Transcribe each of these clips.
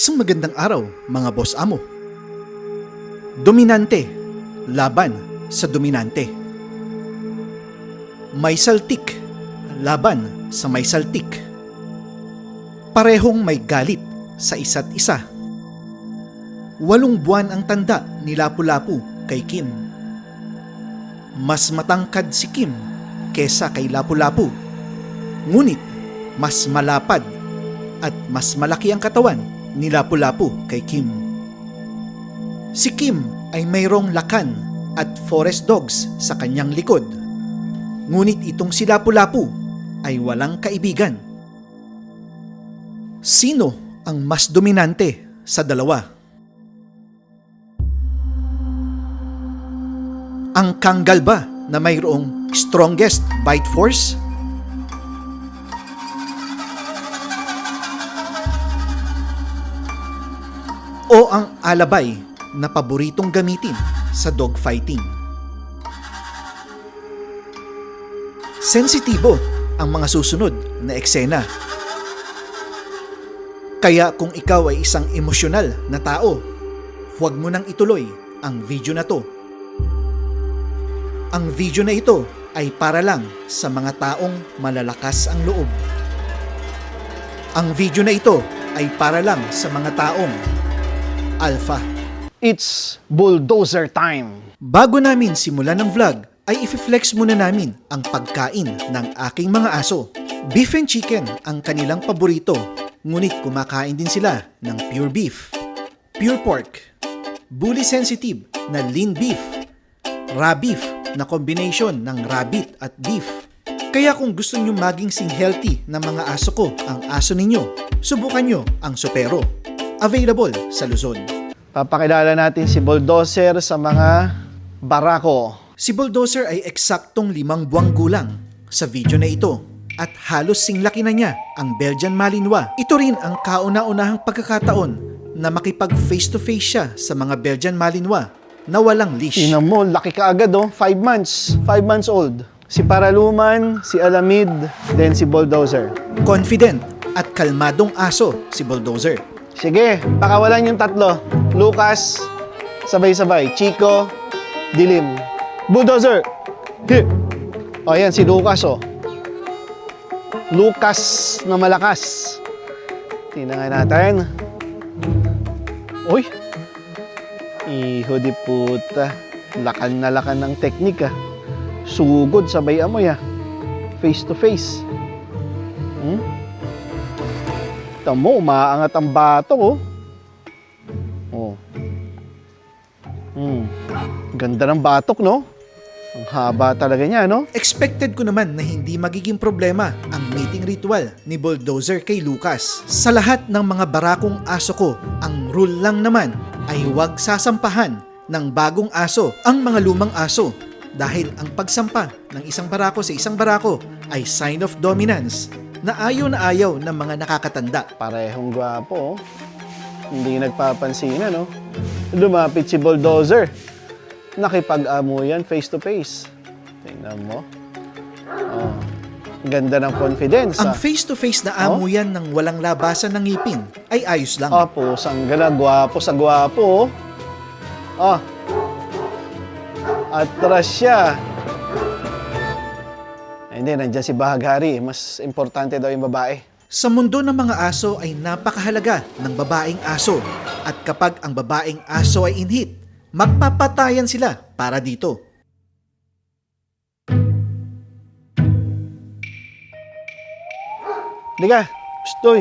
Isang magandang araw, mga boss amo. Dominante, laban sa dominante. May saltik, laban sa may saltik. Parehong may galit sa isa't isa. Walong buwan ang tanda ni Lapu-Lapu kay Kim. Mas matangkad si Kim kesa kay Lapu-Lapu. Ngunit mas malapad at mas malaki ang katawan ni Lapu-Lapu kay Kim. Si Kim ay mayroong lakan at forest dogs sa kanyang likod. Ngunit itong si Lapu-Lapu ay walang kaibigan. Sino ang mas dominante sa dalawa? Ang kanggal ba na mayroong strongest bite force? Alabay na paboritong gamitin sa dogfighting. Sensitibo ang mga susunod na eksena. Kaya kung ikaw ay isang emosyonal na tao, huwag mo nang ituloy ang video na to. Ang video na ito ay para lang sa mga taong malalakas ang loob. Ang video na ito ay para lang sa mga taong alpha. It's bulldozer time. Bago namin simulan ng vlog, ay i-flex muna namin ang pagkain ng aking mga aso. Beef and chicken ang kanilang paborito, ngunit kumakain din sila ng pure beef, pure pork, bully sensitive na lean beef, raw beef na combination ng rabbit at beef. Kaya kung gusto nyo maging sing healthy na mga aso ko ang aso ninyo, subukan nyo ang Supero. Available sa Luzon. Papakilala natin si bulldozer sa mga barako. Si Bulldozer ay eksaktong limang buwang gulang sa video na ito at halos singlaki na niya ang Belgian Malinois. Ito rin ang kauna-unahang pagkakataon na makipag face-to-face siya sa mga Belgian Malinois na walang leash. Tingnan mo, laki ka agad oh. Five months. Five months old. Si Paraluman, si Alamid, then si Bulldozer. Confident at kalmadong aso si Bulldozer. Sige, pakawalan yung tatlo. Lucas, sabay-sabay. Chico, Dilim. Bulldozer! Hit! O, yan, si Lucas, oh. Lucas na malakas. Tingnan nga natin. Uy! Iho di puta. Lakan na lakan ng teknik, ah. Sugod, sabay amoy, ah. Face to face. Hmm? Tamo, umaangat ang bato, oh. Oh. Hmm. Ganda ng batok, no? Ang haba talaga niya, no? Expected ko naman na hindi magiging problema ang mating ritual ni Bulldozer kay Lucas. Sa lahat ng mga barakong aso ko, ang rule lang naman ay huwag sasampahan ng bagong aso ang mga lumang aso dahil ang pagsampa ng isang barako sa isang barako ay sign of dominance na ayaw na ayaw ng mga nakakatanda. Parehong gwapo, oh. Hindi nagpapansin, no? Lumapit si Bulldozer. Nakipag-amo yan face to face. Tingnan mo. Oh. Ganda ng confidence, Ang ah. face-to-face na amo yan ng walang labasan ng ngipin ay ayos lang. Opo, sanggala, gwapo sa gwapo. Oh. oh. Atras siya. Hindi, nandiyan si Bahaghari. Mas importante daw yung babae. Sa mundo ng mga aso ay napakahalaga ng babaeng aso at kapag ang babaeng aso ay inhit, magpapatayan sila para dito. Hindi ka. Stoy.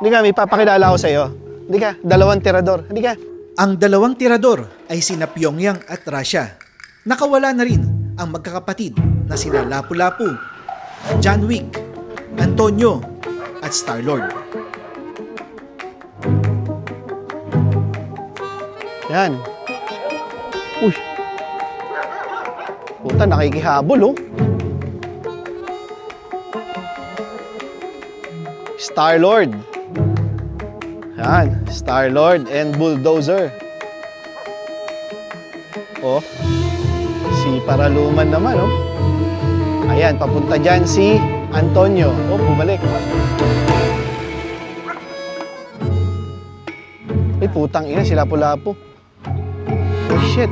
Hindi ka, may papakilala ko sa'yo. Hindi ka, dalawang tirador. Hindi ka. Ang dalawang tirador ay sina Pyongyang at Russia. Nakawala na rin ang magkakapatid na sina Lapu-Lapu, John Wick, Antonio at Star-Lord. Yan. Uy. Puta, nakikihabol, oh. Star-Lord. Yan, Star-Lord and Bulldozer. Oh, si Paraluman naman, oh. Ayan, papunta dyan si Antonio. Oh, bumalik. Ay, putang ina, sila lapu Oh, shit.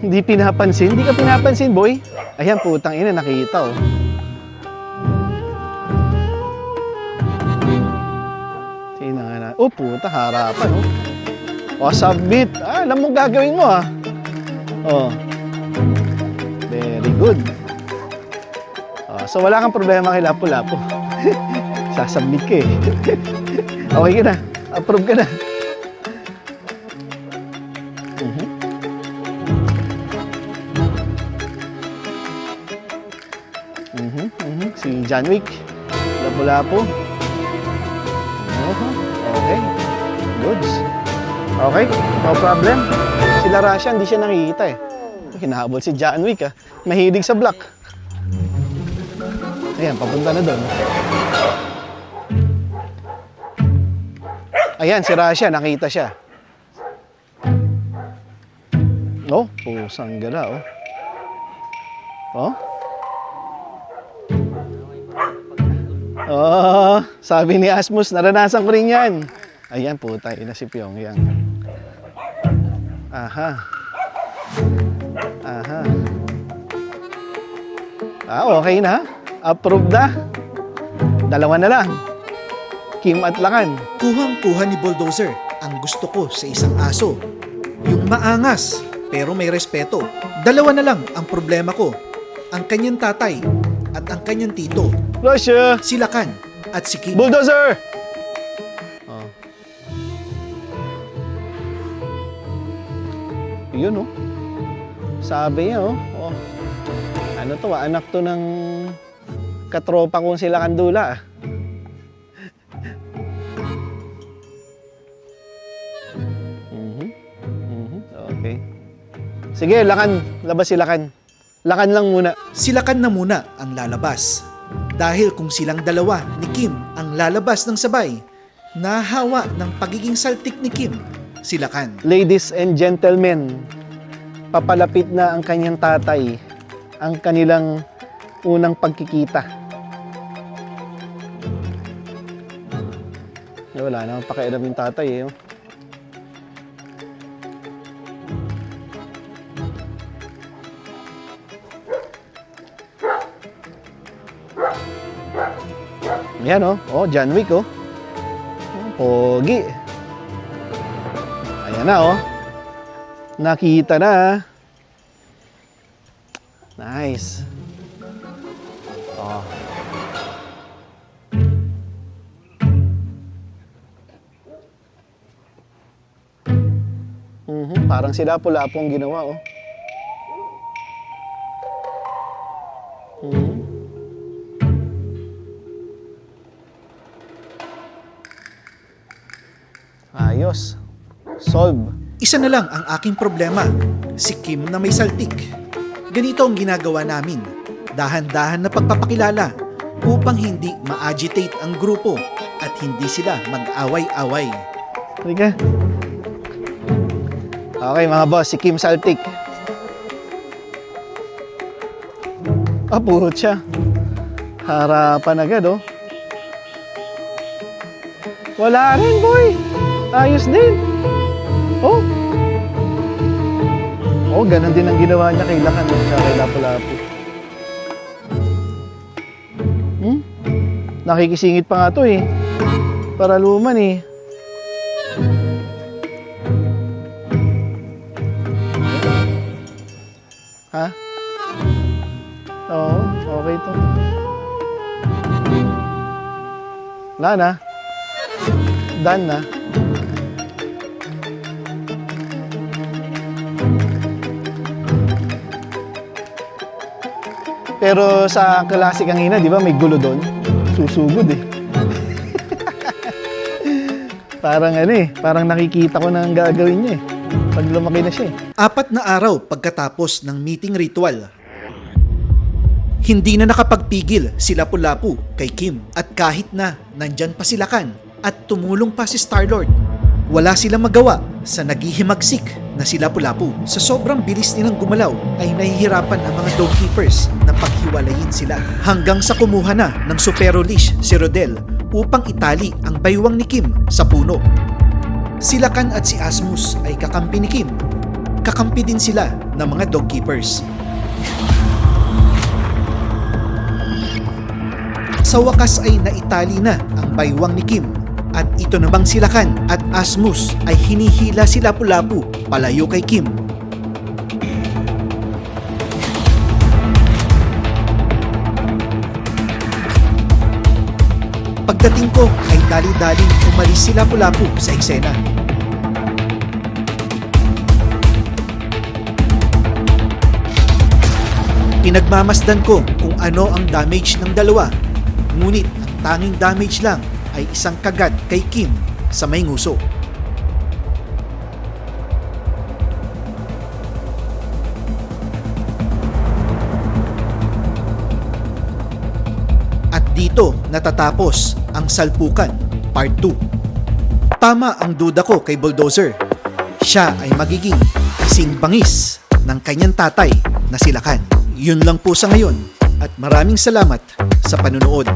Hindi pinapansin? Hindi ka pinapansin, boy? Ayan, putang ina, nakita, oh. Sino nga na? Oh, puta, harapan, oh. Oh, submit. Ah, alam mo gagawin mo, ah. Oh. Very good. Oh, so, wala kang problema kay Lapu-Lapu. Sasubmit ka, eh. okay ka na. Approve ka na. Mhm. Mhm, mhm. Si John Wick. Lapu-Lapu. Mhm. Okay. Goods. Okay, no problem. Sila Rasha, hindi siya nakikita eh. Hinahabol si John Wick ah. Mahilig sa block. Ayan, papunta na doon. Ayan, si Rasha, nakita siya. Oh, pusang gala, oh. Oh? Oh, sabi ni Asmus, naranasan ko rin yan. Ayan, puta, ina si Pyongyang. Aha. Aha. Ah, okay na. Approved na. Dalawa na lang. Kim at Lakan. Kuhang-kuha ni Bulldozer ang gusto ko sa isang aso. Yung maangas, pero may respeto. Dalawa na lang ang problema ko. Ang kanyang tatay at ang kanyang tito. Russia! Si Lakan at si Kim. Bulldozer! Yun oh. Sabi niya oh. oh. Ano to ah, anak to ng katropa kong sila kandula ah. Mhm. Okay. Sige, lakan. Labas si lakan. Lakan lang muna. Si Lakan na muna ang lalabas. Dahil kung silang dalawa ni Kim ang lalabas ng sabay, nahawa ng pagiging saltik ni Kim, si Lakan. Ladies and gentlemen, papalapit na ang kanyang tatay, ang kanilang unang pagkikita. Eh, Wala namang pakialam yung tatay eh. oh. Yan oh, oh, John Wick. Oh, Pogi. Ayan na oh. Nakita na. Nice. Oh. Mhm, parang sila pula pong ginawa oh. Mhm. Ayos. Solve. Isa na lang ang aking problema, si Kim na may saltik. Ganito ang ginagawa namin, dahan-dahan na pagpapakilala upang hindi ma-agitate ang grupo at hindi sila mag-away-away. Halika. Okay mga boss, si Kim Saltik. Ah, purot siya. Harapan agad oh. Wala rin boy. Ayos din. Oh. Oh, ganun din ang ginawa niya kay Lakan saka kay Lapu-Lapu. Hmm? Nakikisingit pa nga to eh. Para luman eh. Ha? Oo, okay to. Wala na. Done na. Pero sa klase kanina, di ba, may gulo doon. Susugod eh. parang ano eh, parang nakikita ko na ang gagawin niya eh. Pag lumaki na siya eh. Apat na araw pagkatapos ng meeting ritual, hindi na nakapagpigil si Lapu-Lapu kay Kim at kahit na nandyan pa si Lakan at tumulong pa si Starlord, wala silang magawa sa naghihimagsik na si Lapu-Lapu. Sa sobrang bilis nilang gumalaw ay nahihirapan ang mga dogkeepers na paghiwalayin sila hanggang sa kumuha na ng supero leash si Rodel upang itali ang baywang ni Kim sa puno. Si Lakan at si Asmus ay kakampi ni Kim. Kakampi din sila ng mga dog keepers. Sa wakas ay naitali na ang baywang ni Kim at ito namang si Lakan at Asmus ay hinihila si Lapu-Lapu palayo kay Kim. Pagdating ko ay dali-daling umalis si Lapu-Lapu sa eksena. Pinagmamasdan ko kung ano ang damage ng dalawa. Ngunit ang tanging damage lang ay isang kagat kay Kim sa may nguso. At dito natatapos ang Salpukan Part 2. Tama ang duda ko kay Bulldozer. Siya ay magiging kasing bangis ng kanyang tatay na silakan. Yun lang po sa ngayon at maraming salamat sa panunood.